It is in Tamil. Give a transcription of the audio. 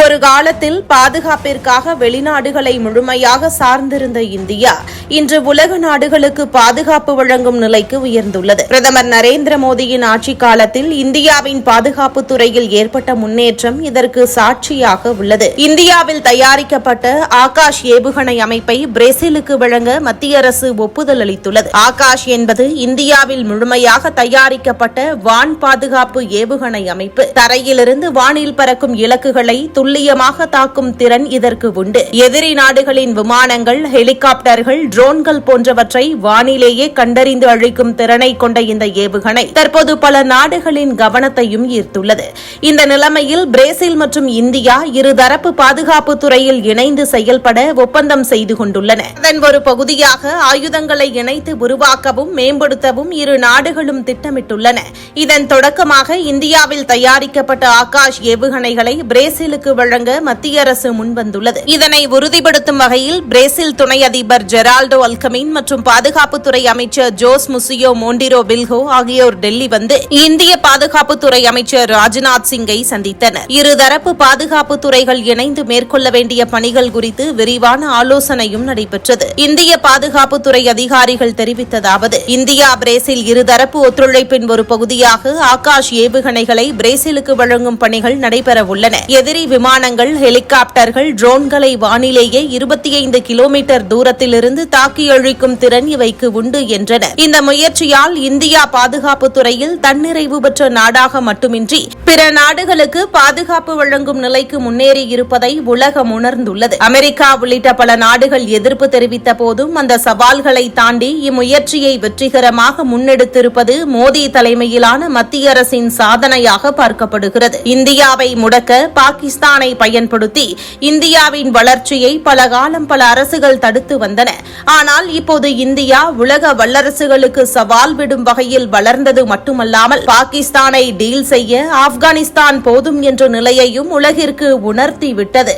ஒரு காலத்தில் பாதுகாப்பிற்காக வெளிநாடுகளை முழுமையாக சார்ந்திருந்த இந்தியா இன்று உலக நாடுகளுக்கு பாதுகாப்பு வழங்கும் நிலைக்கு உயர்ந்துள்ளது. பிரதமர் நரேந்திர மோடியின் ஆட்சிக் காலத்தில் இந்தியாவின் பாதுகாப்பு துறையில் ஏற்பட்ட முன்னேற்றம் இதற்கு சாட்சியாக உள்ளது. இந்தியாவில் தயாரிக்கப்பட்ட ஆகாஷ் ஏவுகணை அமைப்பை பிரேசிலுக்கு வழங்க மத்திய அரசு ஒப்புதல் அளித்துள்ளது. ஆகாஷ் என்பது இந்தியாவில் முழுமையாக தயாரிக்கப்பட்ட வான் பாதுகாப்பு ஏவுகணை அமைப்பு. தரையிலிருந்து வானில் பறக்கும் இலக்குகளை துல்லியமாக தாக்கும் திறன் இதற்கு உண்டு. எதிரி நாடுகளின் விமானங்கள் ஹெலிகாப்டர்கள் ட்ரோன்கள் போன்றவற்றை வானிலேயே கண்டறிந்து அழிக்கும் திறனை கொண்ட இந்த ஏவுகணை தற்போது பல நாடுகளின் கவனத்தையும் ஈர்த்துள்ளது. இந்த நிலைமையில் பிரேசில் மற்றும் இந்தியா இருதரப்பு பாதுகாப்பு துறையில் இணைந்து செயல்பட ஒப்பந்தம் செய்து கொண்டுள்ளன. அதன் ஒரு பகுதியாக ஆயுதங்களை இணைத்து உருவாக்கவும் மேம்படுத்தவும் இரு நாடுகளும் திட்டமிட்டுள்ளன. இதன் தொடக்கமாக இந்தியாவில் தயாரிக்கப்பட்ட ஆகாஷ் ஏவுகணைகளை பிரேசிலுக்கு வழங்க மத்திய அரசு முன்வந்துள்ளது. இதனை உறுதிப்படுத்தும் வகையில் பிரேசில் துணை அதிபர் ஜெரால்டோ அல்கமின் மற்றும் பாதுகாப்புத்துறை அமைச்சர் ஜோஸ் முசியோ மோண்டிரோ பில்ஹோ ஆகியோர் டெல்லி வந்து இந்திய பாதுகாப்புத்துறை அமைச்சர் ராஜ்நாத் சிங்கை சந்தித்தனர். இருதரப்பு பாதுகாப்பு துறைகள் இணைந்து மேற்கொள்ள வேண்டிய பணிகள் குறித்து விரிவான ஆலோசனையும் நடைபெற்றது. இந்திய பாதுகாப்புத்துறை அதிகாரிகள் தெரிவித்ததாவது இந்தியா பிரேசில் இருதரப்பு ஒத்துழைப்பின் ஒரு பகுதியாக ஆகாஷ் ஏவுகணைகளை பிரேசிலுக்கு வழங்கும் பணிகள் நடைபெற உள்ளன எதிரி விமானங்கள் ஹெலிகாப்டர்கள் ட்ரோன்களை வானிலேயே இருபத்தி ஐந்து கிலோமீட்டர் தூரத்திலிருந்து தாக்கி அழிக்கும் திறன் இவைக்கு உண்டு என்றனர் இந்த முயற்சியால் இந்தியா பாதுகாப்பு துறையில் தன்னிறைவு பெற்ற நாடாக மட்டுமின்றி பிற நாடுகளுக்கு பாதுகாப்பு வழங்கும் நிலைக்கு முன்னேறி இருப்பதை உலகம் உணர்ந்துள்ளது. அமெரிக்கா உள்ளிட்ட பல நாடுகள் எதிர்ப்பு தெரிவித்த போதும் அந்த சவால்களை தாண்டி இம்முயற்சியை வெற்றிகரமாக முன்னெடுத்திருப்பது மோடி தலைமையிலான மத்திய அரசின் சாதனையாக பார்க்கப்படுகிறது. இந்தியாவை முடக்க பாகிஸ்தான் பயன்படுத்தி இந்தியாவின் வளர்ச்சியை பல காலம் பல அரசுகள் தடுத்து வந்தன. ஆனால் இப்போது இந்தியா உலக வல்லரசுகளுக்கு சவால் விடும் வகையில் வளர்ந்தது மட்டுமல்லாமல் பாகிஸ்தானை டீல் செய்ய ஆப்கானிஸ்தான் போதும் என்ற நிலையையும் உலகிற்கு உணர்த்திவிட்டது